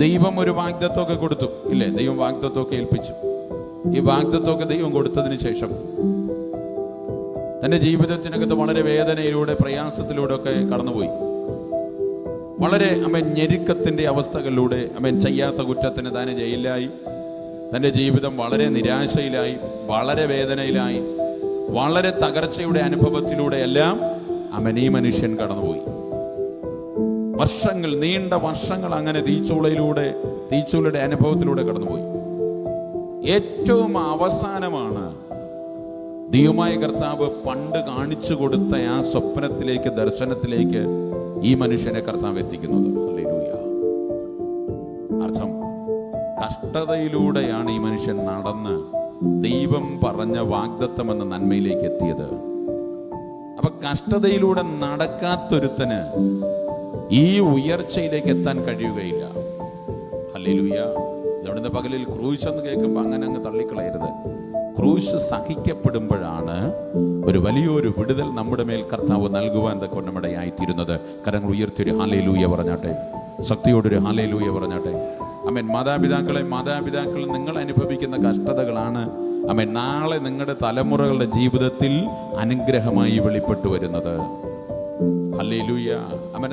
ദൈവം ഒരു വാഗ്ദത്വമൊക്കെ കൊടുത്തു. ഇല്ലേ? ദൈവം വാഗ്ദത്വമൊക്കെ ഏൽപ്പിച്ചു. ഈ വാഗ്ദത്വമൊക്കെ ദൈവം കൊടുത്തതിന് ശേഷം തന്റെ ജീവിതത്തിനകത്ത് വളരെ വേദനയിലൂടെ പ്രയാസത്തിലൂടെ ഒക്കെ കടന്നുപോയി. വളരെ അവൻ ഞെരുക്കത്തിന്റെ അവസ്ഥകളിലൂടെ അവൻ ചെയ്യാത്ത കുറ്റത്തിന് താൻ ജയിലിലായി. തന്റെ ജീവിതം വളരെ നിരാശയിലായി വളരെ വേദനയിലായി വളരെ തകർച്ചയുടെ അനുഭവത്തിലൂടെ എല്ലാം അവൻ ഈ മനുഷ്യൻ കടന്നുപോയി. വർഷങ്ങൾ നീണ്ട വർഷങ്ങൾ അങ്ങനെ തീച്ചൂളയിലൂടെ തീച്ചൂളയുടെ അനുഭവത്തിലൂടെ കടന്നുപോയി. ഏറ്റവും അവസാനമാണ് ദൈവമായ കർത്താവ് പണ്ട് കാണിച്ചു കൊടുത്ത ആ സ്വപ്നത്തിലേക്ക് ദർശനത്തിലേക്ക് ഈ മനുഷ്യനെ കർത്താവ് എത്തിക്കുന്നത്. അർത്ഥം കഷ്ടതയിലൂടെയാണ് ഈ മനുഷ്യൻ നടന്ന് ദൈവം പറഞ്ഞ വാഗ്ദത്തം എന്ന നന്മയിലേക്ക് എത്തിയത്. അപ്പൊ കഷ്ടതയിലൂടെ നടക്കാത്തൊരുത്തന് ഈ ഉയർച്ചയിലേക്ക് എത്താൻ കഴിയുകയില്ല. ഹല്ലേലൂയ. ഇതവിടുന്ന് പകലിൽ ക്രൂശ് എന്ന് കേൾക്കുമ്പോൾ അങ്ങനെ അങ്ങ് തള്ളിക്കളയരുത്. ക്രൂശ് സഹിക്കപ്പെടുമ്പോഴാണ് ഒരു വലിയൊരു വിടുതൽ നമ്മുടെ മേൽ കർത്താവ് നൽകുവാൻ കൊണ്ടമിടയായിത്തീരുന്നത് കരങ്ങൾ ഉയർത്തിയൊരു ഹാലയിലൂയ പറഞ്ഞാട്ടെ. ശക്തിയോടൊരു ഹാലയിലൂയ പറഞ്ഞാട്ടെ. അമ്മൻ മാതാപിതാക്കളെ മാതാപിതാക്കൾ നിങ്ങൾ അനുഭവിക്കുന്ന കഷ്ടതകളാണ്. അമ്മൻ നാളെ നിങ്ങളുടെ തലമുറകളുടെ ജീവിതത്തിൽ അനുഗ്രഹമായി വെളിപ്പെട്ടു വരുന്നത് ഹല്ലേലൂയ. അമ്മൻ